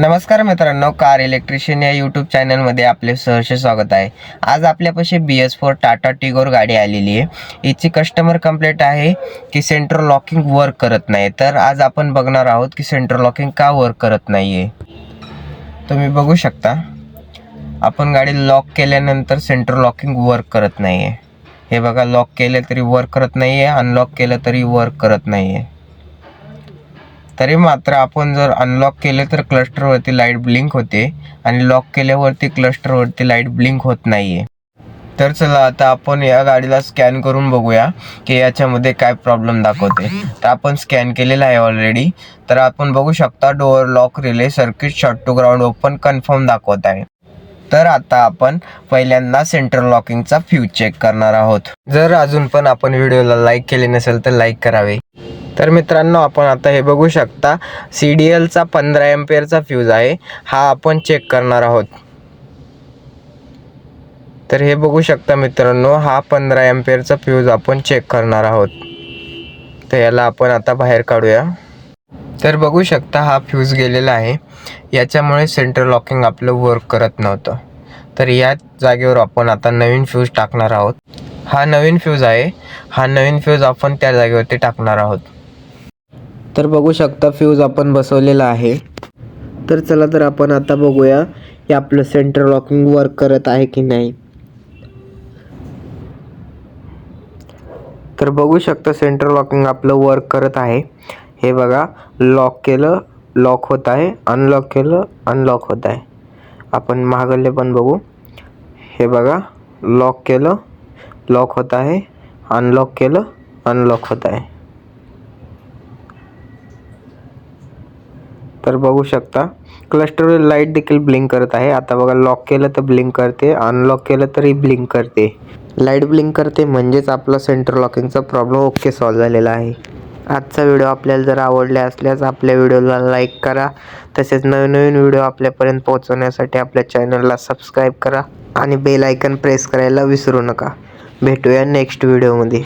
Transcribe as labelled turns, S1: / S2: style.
S1: नमस्कार मित्रांनो car electrician या यूट्यूब चॅनलमध्ये आपले सहर्ष स्वागत आहे. आज आपल्यापाशी B S four Tata Tigor गाडी आलेली आहे. हिची कस्टमर कंप्लेंट आहे की सेंट्रल लॉकिंग वर्क करत नाही. तर आज आपण बघणार आहोत की सेंट्रल लॉकिंग का वर्क करत नाही आहे तुम्ही बघू शकता आपण गाडी लॉक केल्यानंतर सेंट्रल लॉकिंग वर्क करत नाही आहे हे बघा लॉक केले तरी वर्क करत नाही आहे अनलॉक केलं तरी वर्क करत नाही आहे तरी मात्र आपण जर अनलॉक केले तर क्लस्टरवरती लाइट ब्लिंक होते आणि लॉक केल्यावरती क्लस्टरवरती लाइट ब्लिंक होत नाही आहे तर चला आता आपण या गाडीला स्कॅन करून बघूया की याच्यामध्ये काय प्रॉब्लेम दाखवते. तर आपण स्कॅन केलेला आहे ऑलरेडी तर आपण बघू शकता door lock relay circuit short to ground open confirm दाखवत आहे. तर आता आपण पहिल्यांदा सेंटर लॉकिंगचा फ्यूज चेक करणार आहोत. जर अजून पण आपण व्हिडिओला लाईक केले नसेल तर लाईक करावे. तर मित्रांनो आपण आता हे बघू शकता सी डी एलचा पंधरा एम्पेअरचा फ्यूज आहे. हा आपण चेक करणार आहोत. तर हे बघू शकता मित्रांनो हा पंधरा एम्पेअरचा फ्यूज आपण चेक करणार आहोत. तर याला आपण आता बाहेर काढूया. तर बघू शकता हा फ्यूज गेलेला आहे. याच्यामुळे सेंटर लॉकिंग आपलं वर्क करत नव्हतं. तर या जागेवर आपण आता नवीन फ्यूज टाकणार आहोत. हा नवीन फ्यूज आहे. हा नवीन फ्यूज आपण त्या जागेवरती टाकणार आहोत. तर बघू शकता फ्यूज आपण बसवलेला आहे. तर चला तर आपण आता बघूया की आपलं सेंट्रल लॉकिंग वर्क करत आहे की नाही. तर बघू शकता सेंट्रल लॉकिंग आपलं वर्क करत आहे. हे बघा लॉक केलं लॉक होत आहे अनलॉक केलं अनलॉक होत आहे. आपण महागल्ले पण बघू. हे बघा लॉक केलं लॉक होत आहे अनलॉक केलं अनलॉक होत आहे. तर बघू शकता. क्लस्टर लाइट देखील ब्लिंक करत आहे. आता बघा लॉक केलं तर ब्लिंक करते. अनलॉक केलं तरी ब्लिंक करते. लाइट ब्लिंक करते म्हणजेच आपला सेंटर लॉकिंगचा प्रॉब्लेम ओके सॉल्व झालेला आहे. आजचा व्हिडिओ आपल्याला जर आवडला असल्यास आपल्या व्हिडिओला लाईक करा. तसेच नवीन नवीन व्हिडिओ आपल्यापर्यंत पोहोचवण्यासाठी आपल्या चॅनलला सबस्क्राईब करा. आणि बेल आयकन प्रेस करायला विसरू नका. भेटूया नेक्स्ट व्हिडिओमध्ये